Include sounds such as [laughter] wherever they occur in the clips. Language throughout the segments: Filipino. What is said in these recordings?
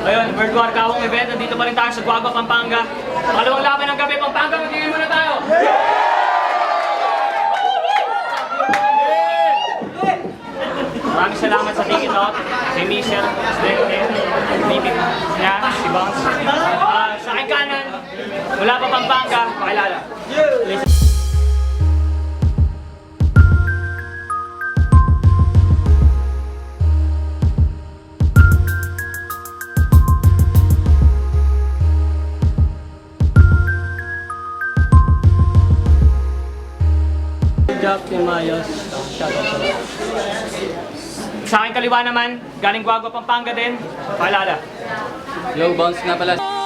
Ayun, World War Kawong event. Nandito pa rin tayo sa Guagua, Pampanga. Pangalawang laban ng gabi, Pampanga. Magiging muna tayo. Maraming salamat sa ticket out. Kay Michelle, Presidente, Bibig niya, si Bangs. Ah, sa aking kanan, mula pa Pampanga, pakilala. Jack Mayos, shoutout sa lahat. Sa aking kaliwa naman, galing Guagua, Pampanga din, pakilala. Yo, bounce nga pala.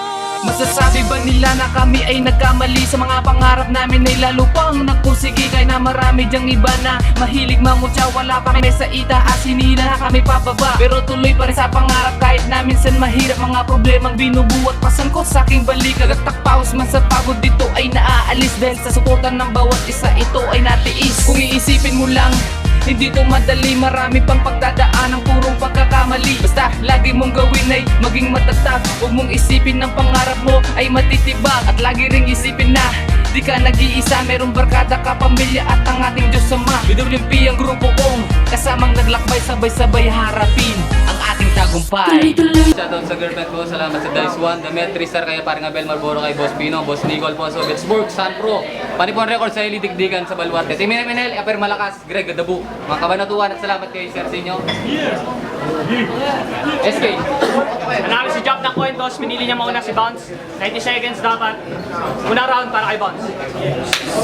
Masasabi ba nila na kami ay nagkamali? Sa mga pangarap namin ay lalo pang nagpursige. Kaya na marami dyang iba na mahilig mamutya wala pa kami sa itaas hinila na kami pababa. Pero tuloy pa rin sa pangarap kahit na minsan mahirap mga problemang binubuhat pasangkot sa aking balik agatak paus man sa pagod dito ay naaalis. Dahil sa suportan ng bawat isa ito ay natiis. Kung iisipin mo lang hindi to madali, marami pang pagdadaan ng purong pagkakamali. Basta lagi mong gawin ay maging matatag. Huwag mong isipin ng pangarap mo ay matitibag At lagi ring isipin na di ka nag-iisa. Merong barkada ka, pamilya at ang ating Diyos Ama. BWP ang grupo kong kasamang naglakbay Sabay-sabay harapin ang ating tagumpay. Shoutout sa girlfriend ko, salamat sa Dice One, Damet, Tristar, kaya parang Abel Malboro, kay Boss Pino, Boss Nicole po, sa Pittsburgh, San Pro, Panipon Records sa Ilitigdigan sa Baluarte, Team MNL, Aper Malakas, Greg Gadabu, mga kabanatuan at salamat kay Sir sa inyo. SK, Nanalo si Jack ng coin toss, pinili niya mauna si Bounce. 90 seconds dapat. Unang round para kay Bounce.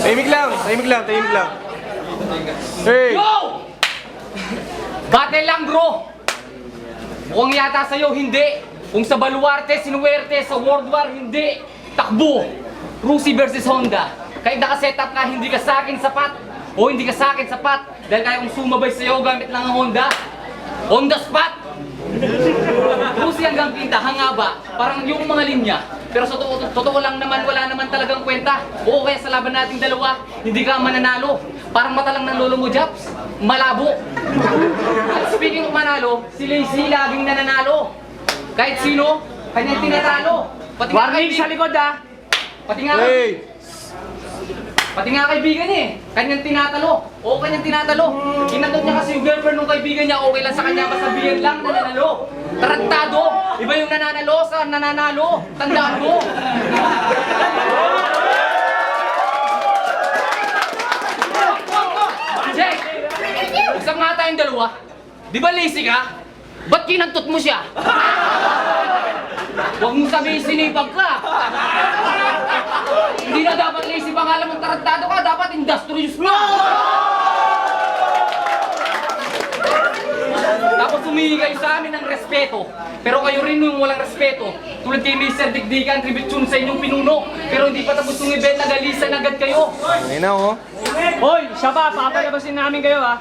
Tahimik lang, tahimik lang, tahimik lang. Hey! Yo! Battle lang bro! Mukhang yata sa'yo hindi. Kung sa Baluarte, sinuwerte, sa World War, hindi. Takbo! Rusi versus Honda. Kahit nakaset up ka, hindi ka sa akin sapat. O hindi ka sa akin sapat. Dahil kaya kong sumabay sa'yo gamit lang ang Honda. Honda spot! Rusi hanggang pinta, hangaba. Parang yung mga linya. Pero sa totoo, totoo lang naman, wala naman talagang kwenta. Oo, kaya sa laban nating dalawa, hindi ka mananalo. Parang mata lang ng lolo mo, Japs. Malabo. At speaking of manalo, si Lacey laging nananalo. Kahit sino, kanyang tinatalo. Pati nga Warning sa likod ah! pati nga, Hey! Pati nga kaibigan niya eh. Kanyang tinatalo. Oo, kanyang tinatalo. Kinatot niya kasi yung girlfriend ng kaibigan niya, okay lang sa kanya, masabihan lang na nanalo. Tarantado! Iba yung nananalo sa nananalo. Tandaan mo. Jay! Isang nga tayong dalawa. Di ba lazy ka? Ba't kinantot mo siya? Huwag mo sabihin sinipag ka. Hindi na dapat lazy pangalan mong tarantado ka, dapat industrious na. Tapos humingi kayo sa amin ng respeto. Pero kayo rin yung walang respeto. Tulad kay Mr. Digdigan, tribute sa inyong pinuno. Pero hindi pa tapos yung event, nagalisan agad kayo. Ayun na oh. Hoy, siya pa, papalabasin namin kayo ah.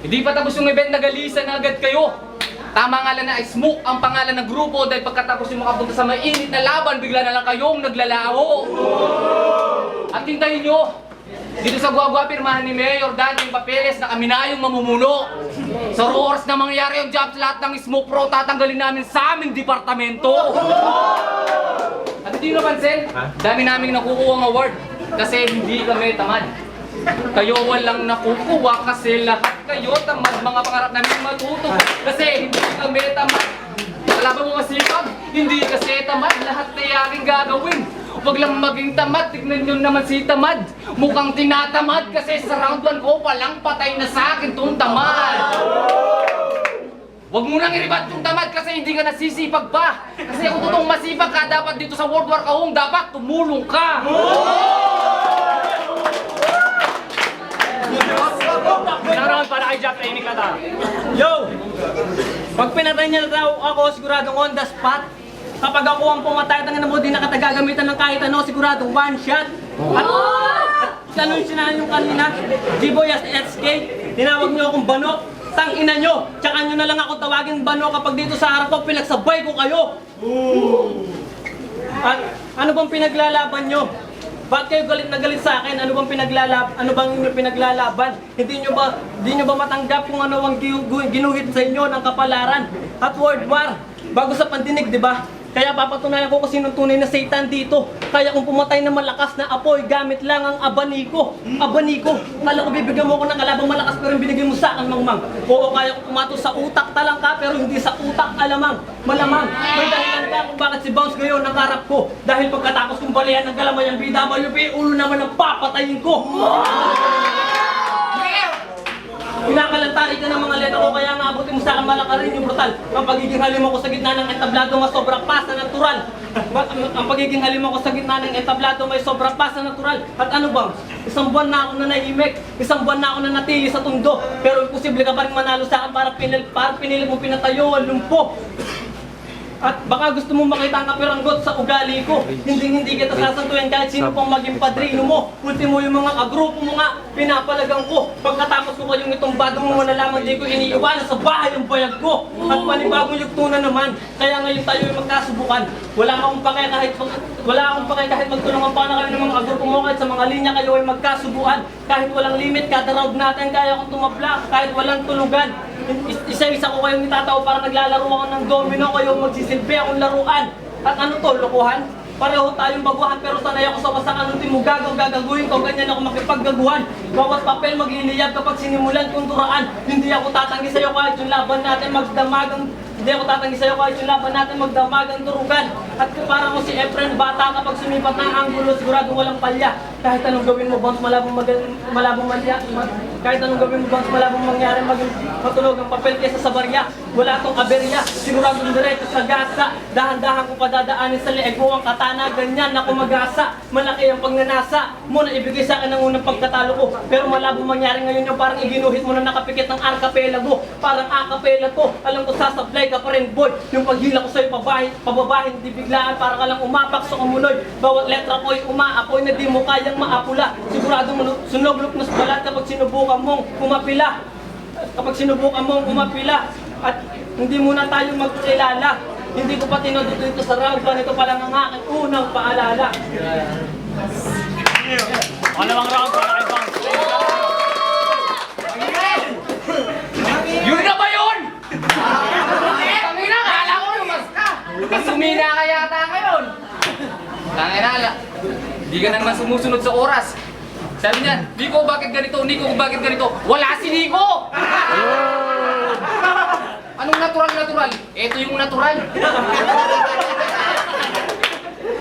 Hindi pa tapos yung event, nagalisan agad kayo. Tama nga lang na smoke ang pangalan ng grupo dahil pagkatapos yung makapunta sa mainit na laban, bigla na lang kayong naglalaho. At hintayin nyo, dito sa Guagua, pirmahan ni Mayor Dan yung papeles na kami na yung mamumuno. Sa roars na mangyayari yung jobs, lahat ng smoke pro tatanggalin namin sa aming departamento. At hindi nyo napansin, dami naming nakukuha ng award kasi hindi kami tamad. Kayo walang nakukuha kasi lahat kayo tamad mga pangarap namin matuto kasi kami tamad. Kalaban mo masipag, hindi kasi tamad lahat aking gagawin. Huwag lang maging tamad, tignan nyo naman si tamad. Mukhang tinatamad kasi sa round 1 ko palang patay na sa akin tong tamad. Huwag mo nang iribat yung tamad kasi hindi ka nasisipag pa. Kasi kung totoong masipag ka, dapat dito sa World War Kahong, dapat tumulong ka. Round para kay Jack, tahimik ka ta. Yo! Pag pinatay niya daw ako, siguradong on the spot. Kapag ako ang pumatay, tangin na mo, di nakatagagamitan ng kahit ano, siguradong one shot. At, at ganun sinahan yung kanina, G-Boy as SK, tinawag niyo akong banok. Tang ina nyo, tsaka nyo na lang ako tawagin banok kapag dito sa harap ko, pinagsabay ko kayo. At ano bang pinaglalaban nyo? Bakit kayo galit na galit sa akin? Ano bang pinaglalab ano bang inyo pinaglalaban? Hindi nyo ba hindi nyo ba matanggap kung ano ang ginuhit sa inyo ng kapalaran at world war bago sa pandinig, di ba? Kaya papatunayan ko kung sinong tunay na Satan dito. Kaya kung pumatay ng malakas na apoy, gamit lang ang abaniko. Abaniko. Kala ko bibigyan mo ako ng kalabang malakas pero yung binigyan mo sa akin, mangmang. Oo, kaya ko pumato sa utak talang ka pero hindi sa utak alamang. Malamang. May dahilan ka kung bakit si Bounce ngayon nakarap ko. Dahil pagkatapos kong balihan ng galamay ang BWP, ulo naman ang papatayin ko. Pinakalantari ka ng mga letra ko kaya nga abutin mo sa akin malaka rin yung brutal. Ang pagiging halimo ko sa gitna ng entablado may sobrang pas na natural. Ang- pagiging halimo ko sa gitna ng entablado may sobrang pas na natural. At ano bang? Isang buwan na ako na nahimik. Isang buwan na ako na natili sa tundo. Pero imposible ka pa rin manalo sa akin para pinil, para pinili mo pinatayo ang lumpo. At baka gusto mo makita ang kapiranggot sa ugali ko. Hindi hindi kita sasantuyan kahit sino pang maging padrino mo. Ultimo yung mga kagrupo mo nga, pinapalagang ko. Pagkatapos ko kayong itong badong mo na lamang di ko iniiwanan sa bahay ang bayag ko. At panibagong yugto na naman. Kaya ngayon tayo ay magkasubukan. Wala akong pake kahit wala akong pake kahit magtulungan pa na kayo ng mga kagrupo mo kahit sa mga linya kayo ay magkasubuan. Kahit walang limit, kada round natin kaya akong tumabla kahit walang tulugan. Is- Isa-isa ko kayong itatao para naglalaro ako ng domino, kayo magsisilbi akong laruan. At ano to, lokohan? Pareho tayong baguhan pero sanay ako sa wasang anong timugagaw gagaguhin ko, ganyan ako makipaggaguhan. Bawat papel magliliyab kapag sinimulan kong turaan. Hindi ako tatanggi sa'yo kahit yung laban natin magdamagang hindi ako tatanggi sa'yo kahit yung laban natin magdamagang turugan. At para mo si Efren, bata kapag sumipat ng anggulo, sigurado walang palya. Kahit anong gawin mo, bounce, malabong, mag malabong malya. ma- kahit anong gawin mo, bounce, malabong mangyari, maging matulog ang papel kesa sa barya. Wala tong aberya, sigurado diretso sa gasa. Dahan-dahan ko padadaanin sa leeg mo ang katana, ganyan ako mag-asa. Malaki ang pagnanasa mo na ibigay sa akin ng unang pagkatalo ko. Pero malabo mangyari ngayon yung parang iginuhit mo na nakapikit ng archipelago. Parang akapela ko, alam ko sasablay ka pa rin boy. Yung paghila ko sa'yo pabahin, pababahin, di biglaan para ka lang umapak sa kumuloy. Bawat letra ko'y umaapoy na di mo kayang maapula. Sigurado mo sunog na sa balat kapag sinubukan mong kumapila kapag sinubukan mong umapila at hindi muna tayo magkilala. Hindi ko pa tinodot dito sa round one. Ito pa lang ang aking unang paalala. Pangalawang round para kay Bounce. Yun na ba yun? Tangina, kala ko lumas ka. Sumina ka yata ngayon. Tangina, ala. Di ka na naman sumusunod sa oras. Sabi niya, Nico, bakit ganito? Nico, bakit ganito? Wala si Nico! Anong natural natural? Ito yung natural.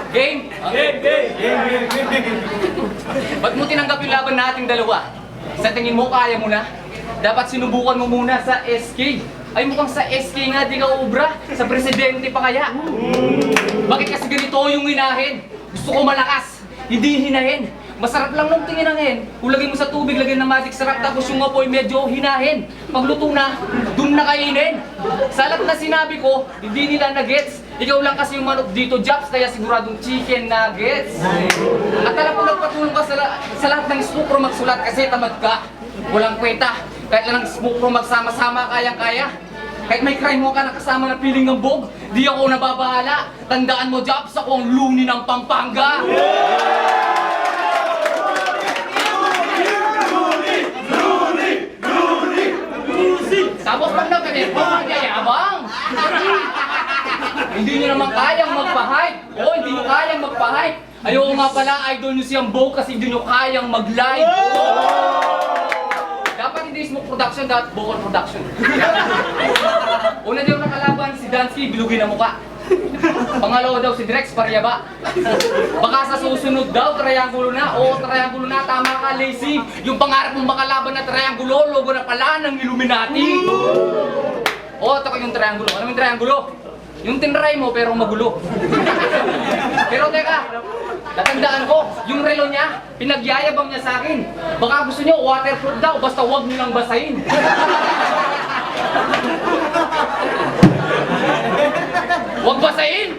Game! Game, game! Ba't mo tinanggap yung laban nating dalawa? Sa tingin mo, kaya mo na? Dapat sinubukan mo muna sa SK. Ay mukhang sa SK nga di ka ubra. Sa presidente pa kaya. Bakit kasi ganito yung hinahin? Gusto ko malakas, hindi hinahin. Masarap lang nung tingin ng hen. Lagay mo sa tubig, lagyan ng magic sarap, tapos yung apoy medyo hinahin. Pagluto na, dun na kainin. Sa lahat na sinabi ko, hindi nila na-gets. Ikaw lang kasi yung manok dito, Japs, kaya siguradong chicken nuggets. At alam ko nagpatulong ka sa, la- sa lahat ng smoke pro magsulat kasi tamad ka. Walang kwenta. Kahit lang ng smoke pro magsama-sama, kayang-kaya. Kahit may crime mo ka nakasama na piling ng bog, di ako nababahala. Tandaan mo, Japs, ako ang luni ng Pampanga. Tapos pag nagkanin po, magyayabang. hindi nyo naman kayang magpa-hype. Oo, hindi nyo kayang magpa-hype. Ayoko nga pala, idol nyo siyang Bo kasi hindi nyo kayang mag-live. Dapat hindi smoke production, dapat vocal production. [laughs] Una daw nakalaban si Dansky, bilugin ang muka. Pangalawa daw si Drex Paryaba. Baka sa susunod daw, triangulo na. Oo, triangulo na. Tama ka, Lazy. Yung pangarap mong makalaban na triangulo, logo na pala ng Illuminati. Oo, ito yung triangulo. Ano yung triangulo? Yung tinry mo pero magulo. pero teka, natandaan ko, yung relo niya, pinagyayabang niya sa akin. Baka gusto niyo waterproof daw, basta wag niyo lang basahin. Huwag basahin!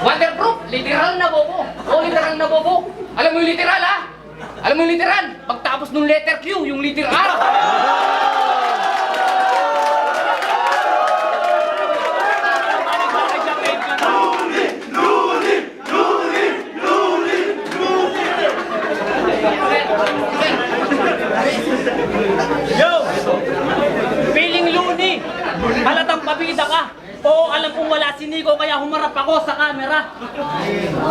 Waterproof! Literal na bobo! Oo, literal na bobo! Alam mo yung literal, ha? Alam mo yung literal? Pagtapos ng letter Q, yung literal! [laughs] Yo! Feeling loony! Halatang pabida ka! Letter R! kung wala si Nico kaya humarap ako sa camera.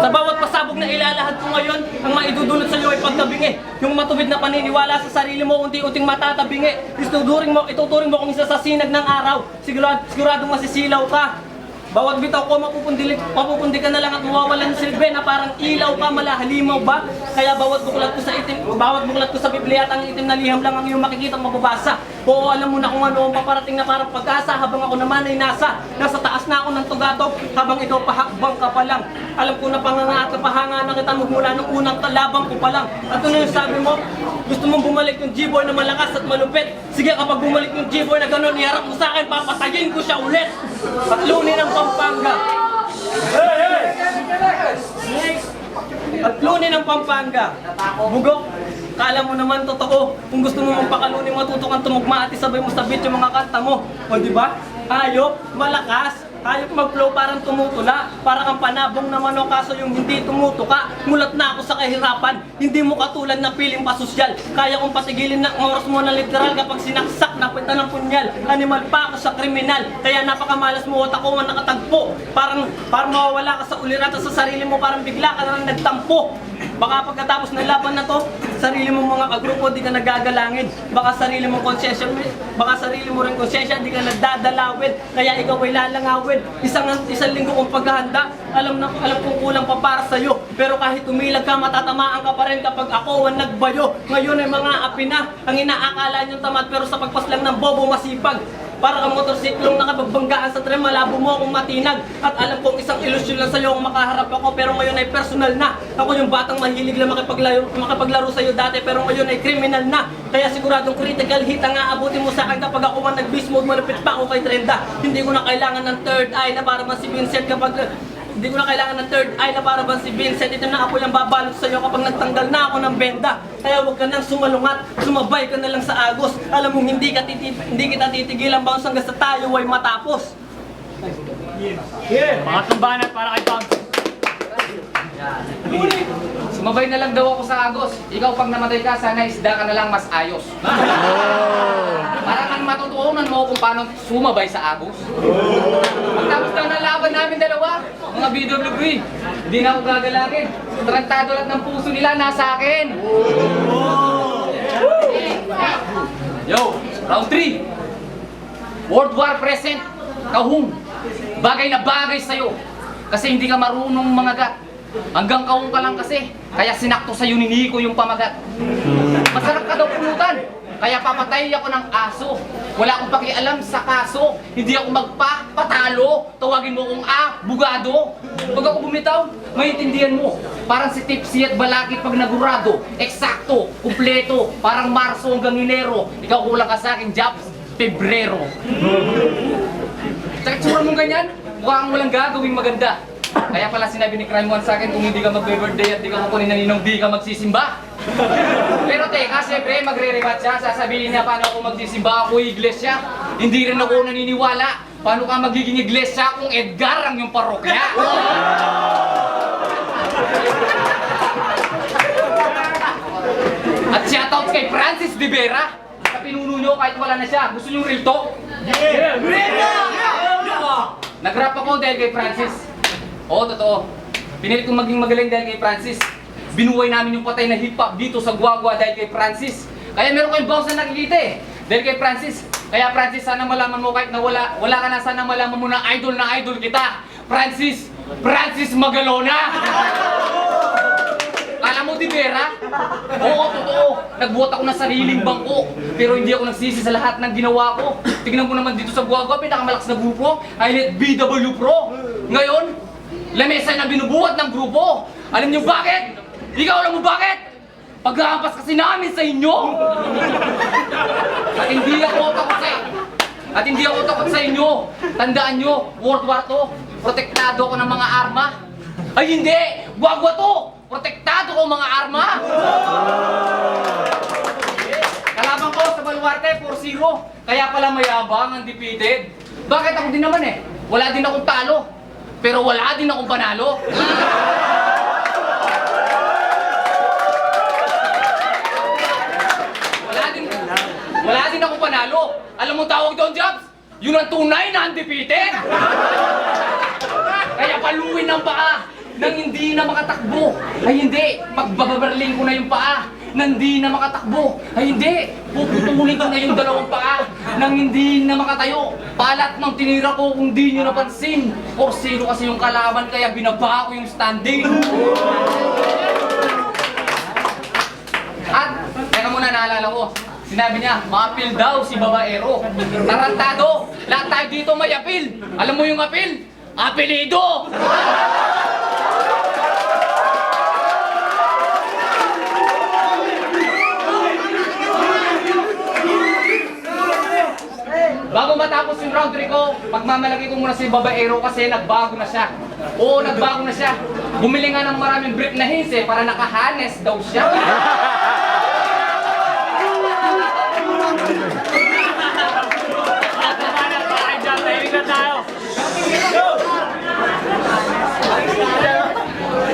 Sa bawat pasabog na ilalahad ko ngayon, ang maidudulot sa iyo ay pagtabingi. Yung matuwid na paniniwala sa sarili mo, unti-unting matatabingi. Ituturing mo, ituturing mo kung isa sa sinag ng araw. Sigurado, siguradong masisilaw ka. Bawat bitaw ko mapupundi, mapupundi ka na lang at mawawalan ng silbi na parang ilaw ka, malahalimaw ba? Kaya bawat buklat ko sa itim, bawat buklat ko sa Biblia at ang itim na liham lang ang iyong makikita at mababasa. Oo, alam mo na kung ano ang paparating na parang pag-asa habang ako naman ay nasa, nasa taas na ako ng tugatog habang ikaw pahakbang ka pa lang. Alam ko na panganga at napahanga na kita magmula nung unang kalabang ko pa lang. At ano yung sabi mo? Gusto mong bumalik yung G-boy na malakas at malupit? Sige, kapag bumalik yung G-boy na gano'n, iharap mo sa akin, papatayin ko siya ulit. At lunin ng Pampanga. At lunin ng Pampanga. Bugok. Kala mo naman totoo. Kung gusto mo magpakalunin, matuto kang tumugma at isabay mo sa beat yung mga kanta mo. O di ba? Hayop, malakas. Hayop mag-flow parang tumutula. Para kang panabong na manok kaso yung hindi tumutuka. Mulat na ako sa kahirapan. Hindi mo katulad na piling pasosyal. Kaya kong patigilin ng oras mo na literal kapag sinaksak na pita ng punyal. Animal pa ako sa kriminal. Kaya napakamalas mo at ako ang nakatagpo. Parang, parang mawawala ka sa ulirat at sa sarili mo parang bigla ka na lang nagtampo. Baka pagkatapos ng laban na to, sarili mo mga kagrupo di ka nagagalangin. Baka sarili mo konsensya, baka sarili mo rin konsensya di ka nagdadalawin. Kaya ikaw ay lalangawin. Isang isang linggo kong paghahanda, alam na alam kong kulang pa para sa iyo. Pero kahit tumilag ka, matatamaan ka pa rin kapag ako ang nagbayo. Ngayon ay mga api na, ang inaakala niyong tamad pero sa pagpaslang ng bobo masipag. Para kang motorsiklong nakabagbanggaan sa tren, malabo mo akong matinag. At alam kong isang ilusyon lang sa'yo ang makaharap ako, pero ngayon ay personal na. Ako yung batang mahilig lang makipaglaro, makipaglaro sa'yo dati, pero ngayon ay criminal na. Kaya siguradong critical hit ang aabutin mo sa akin kapag ako man nag-beast mode, malapit pa ako kay Trenda. Hindi ko na kailangan ng third eye na para man si Vincent kapag hindi ko na kailangan ng third eye na para bang si Vincent. Ito na ako yung babalot sa iyo kapag nagtanggal na ako ng benda. Kaya huwag ka nang sumalungat, sumabay ka na lang sa agos. Alam mo, hindi, ka titi- hindi kita titigilan bounce hanggang sa tayo ay matapos. Mga tumbanan para kay Bounce. Sumabay na lang daw ako sa Agos. Ikaw pag namatay ka, sana isda ka na lang mas ayos. [laughs] Para kang matutuunan mo kung paano sumabay sa Agos. Pagtapos daw ng laban namin dalawa, mga BWB, hindi na ako gagalangin. Trantado lahat ng puso nila nasa akin. Yo, round 3. World War present. Kahung. Bagay na bagay sa'yo. Kasi hindi ka marunong managat. Hanggang kahung ka lang kasi. Kaya sinakto sa'yo ni Nico yung pamagat. Masarap ka daw pulutan. Kaya papatay ako ng aso. Wala akong pakialam sa kaso. Hindi ako magpapatalo. Tawagin mo akong A, bugado. Pag ako bumitaw, maintindihan mo. Parang si Tipsy at Balakit pag nagurado. Eksakto, kumpleto, parang Marso hanggang Enero. Ikaw kulang ka sa akin, Jobs, Pebrero. Tsaka tsura mong ganyan, mukha kang walang gagawing maganda. Kaya pala sinabi ni Crime One sa akin, kung hindi ka magbe-birthday at di ka kukunin na ninong, di ka magsisimba. Pero teka, siyempre magre-rebat siya, sasabihin niya paano ako magsisimba ako iglesia. Hindi rin ako naniniwala. Paano ka magiging iglesia kung Edgar ang yung parokya? At shoutout kay Francis De Vera. Sa pinuno nyo kahit wala na siya. Gusto nyo real talk? Nag-rap ako dahil kay Francis. Oo, totoo. Pinilit kong maging magaling dahil kay Francis. Binuhay namin yung patay na hip-hop dito sa Guagua dahil kay Francis. Kaya meron kayong bounce na nakikita eh. Dahil kay Francis. Kaya Francis, sana malaman mo kahit na wala, ka na, sana malaman mo na idol na idol kita. Francis, Francis Magalona! Alam mo, Di Vera? Oo, totoo. Nagbuhat ako ng sariling bangko. Pero hindi ako nagsisi sa lahat ng ginawa ko. Tignan mo naman dito sa Guagua, pinakamalakas na grupo, Highlight BW Pro. Ngayon, lamesa na binubuhat ng grupo. Alam niyo bakit? Ikaw alam mo bakit? Paghahampas kasi namin sa inyo. At hindi ako takot sa At hindi ako takot sa inyo. Tandaan nyo, World War to. Protektado ako ng mga arma. Ay hindi! Guagwa to! Protektado ko mga arma! Kalaban ko sa Baluarte, 4-0. Kaya pala mayabang, undefeated. Bakit ako din naman eh? Wala din akong talo. Pero wala din akong panalo. wala din, wala din akong panalo. Alam mo tawag doon, Jobs? Yun ang tunay na undefeated. Kaya paluin ang paa nang hindi na makatakbo. Ay hindi, magbababarling ko na yung paa. Hindi na makatakbo. Ay hindi, puputulin ko na yung dalawang paa. Nang hindi na makatayo. Palat ng tinira ko kung di nyo napansin. O sino kasi yung kalaban kaya binaba ko yung standing. At, teka muna naalala ko, sinabi niya, maapil daw si babaero. Tarantado, lahat tayo dito may apil. Alam mo yung apil? Apelido! Bago matapos yung round 3 ko, pagmamalaki ko muna si babaero kasi nagbago na siya. Oo, nagbago na siya. Bumili nga ng maraming brief na hins eh, para nakahanes daw siya.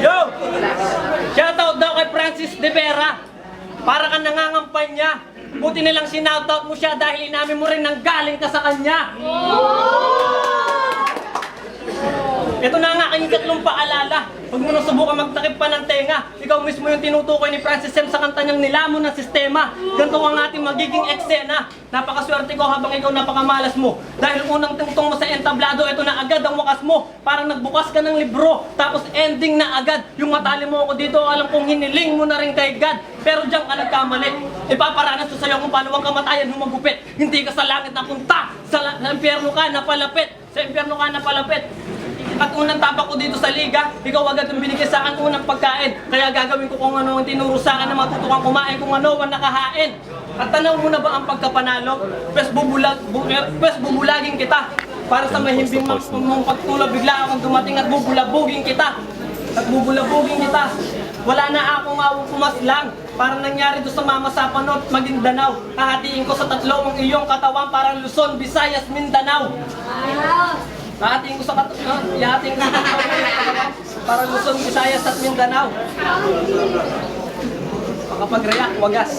Yo! Shoutout daw kay Francis De Vera. Para ka nangangampanya. Buti nilang sinoutout mo siya dahil inamin mo rin nang galing ka sa kanya. Ito na nga aking ikatlong paalala. Huwag mo nang subukan magtakip pa ng tenga. Ikaw mismo yung tinutukoy ni Francis Sem sa kanta niyang nilamon ng sistema. Ganito ang ating magiging eksena. Napakaswerte ko habang ikaw napakamalas mo. Dahil unang tungtong mo sa entablado, ito na agad ang wakas mo. Parang nagbukas ka ng libro, tapos ending na agad. Yung matali mo ako dito, alam kong hiniling mo na rin kay God. Pero diyan ka nagkamali. Ipaparanas ko sa'yo kung paano ang kamatayan humagupit. Hindi ka sa langit napunta. Sa, la- sa impyerno ka napalapit. Sa impyerno ka napalapit. At unang tapak ko dito sa liga, ikaw agad ang binigay sa akin unang pagkain. Kaya gagawin ko kung ano ang tinuro sa akin na matutukang kumain kung ano ang nakahain. At tanaw mo na ba ang pagkapanalo? Pwes bubulag, bu, eh, pwes bubulagin kita. Para sa mahimbing mong, mong pagtulog, bigla akong dumating at bubulabugin kita. At bubulabugin kita. Wala na akong awang pumaslang. Para nangyari doon sa Mama sa Panot, Maguindanao. Hahatiin ko sa tatlo ang iyong katawan para Luzon, Visayas, Mindanao. Hahatiin ko sa kat uh, ihahatiin ko sa katawan para Luzon, Visayas at Mindanao. Makapag-react, wagas.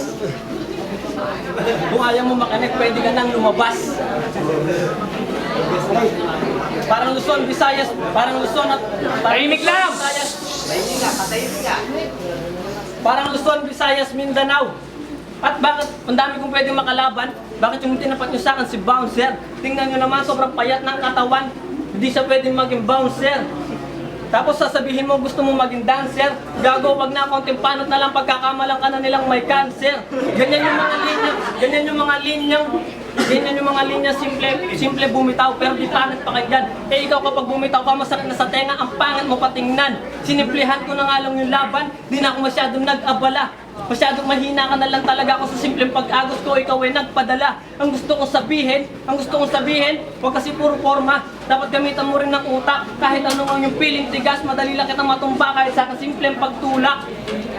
Kung ayaw mo makinig, pwede ka nang lumabas. Parang Luzon, Visayas, parang Luzon at... Parang Tahimik lang! Visayas. Parang Luzon, Visayas, Mindanao. At bakit, ang dami kong pwedeng makalaban, bakit yung tinapat nyo sa akin si Bouncer? Tingnan nyo naman, sobrang payat ng katawan. Hindi siya pwedeng maging Bouncer. Tapos sasabihin mo gusto mo maging dancer, gago wag na konting panot na lang pagkakamalang ka na nilang may cancer. Ganyan yung mga linya, ganyan yung mga linyang, ganyan yung mga linya simple, simple bumitaw pero di pangit pa kay God. Eh ikaw kapag bumitaw ka masakit na sa tenga, ang pangit mo patingnan. Sinimplihan ko na nga lang yung laban, di na ako masyadong nag-abala. Masyadong mahina ka na lang talaga ako sa simpleng pag-agos ko, ikaw ay nagpadala. Ang gusto kong sabihin, ang gusto kong sabihin, huwag kasi puro forma. Dapat gamitan mo rin ng utak. Kahit anong ang yung piling tigas, madali lang kitang matumba kahit sa simpleng pagtulak.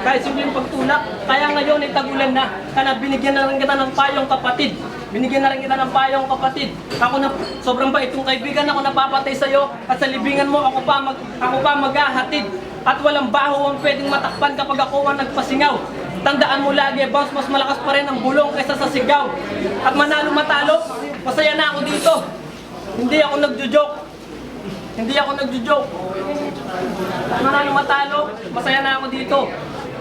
Kahit simpleng pagtulak. Kaya ngayon ay tagulan na. Kana binigyan na rin kita ng payong kapatid. Binigyan na rin kita ng payong kapatid. Ako na sobrang bait kong kaibigan ako napapatay sa iyo at sa libingan mo ako pa mag ako pa maghahatid. At walang baho ang pwedeng matakpan kapag ako ang nagpasingaw. Tandaan mo lagi, boss, mas malakas pa rin ang bulong kaysa sa sigaw. At manalo matalo, masaya na ako dito. Hindi ako nagjo-joke. Hindi ako nagjo-joke. At manalo matalo, masaya na ako dito.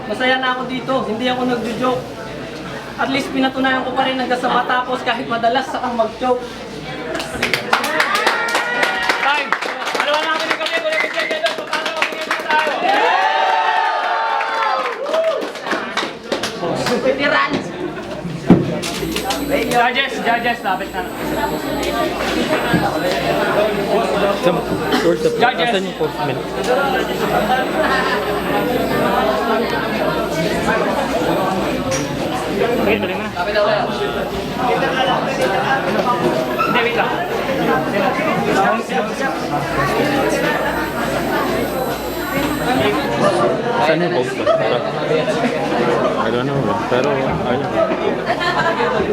Masaya na ako dito, hindi ako nagjo-joke. At least pinatunayan ko pa rin hanggang sa matapos kahit madalas akong mag-joke. Judges, judges, lapit na. Where's the Judges. Asan yung postman? Okay, tuloy mo na. Hindi, wait lang. Saan yung postman? I don't know. Pero, ayun.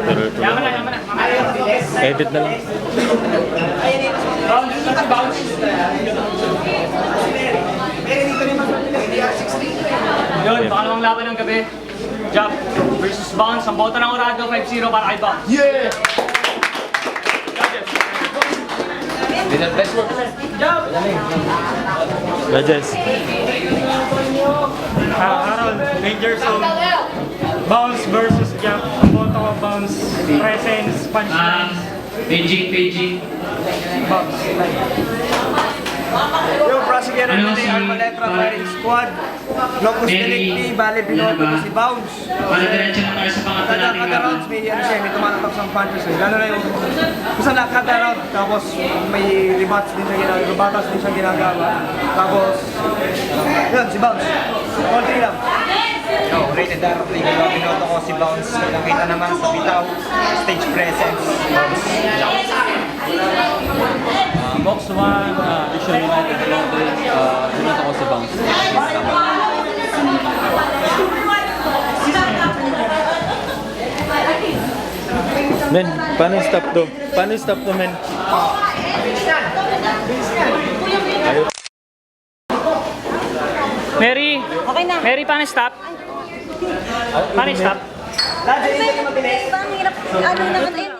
Pero ito lang. Edit na lang. Yun, pangalawang laban ng gabi. Jump versus Bounce. Ang boto ng Orado, 5-0 para kay Bounce. Yeah! Judges. Ah, Harold, Ranger Zone. Bounce versus Jack. Boto ko bounce. Presence, punchlines. Paging, paging. Yung prosecutor Ano si- Alma Letra Firing Squad. Locus Mary, Delicti, Bale ba? si Bounce. Para diretso na tayo sa pangatlo Kada nating kada rounds may ano siya, may tumatatak sa punches eh. Lalo na yung kung saan kada round, tapos may rebats din siya ginagawa, rebatas din siya ginagawa. Tapos, yun, si Bounce. All three lang. Yo, rated R, legal law, binoto ko si Bounce. Nakita naman sa bitaw, stage presence, Bounce. Box 1, uh, Vision United Global. Uh, Sinata ko si Bounce. Men, paano yung stop to? Paano yung stop to, men? Mary, Okay na. Mary, paano stop? Paano stop? Ang hirap, ano naman eh.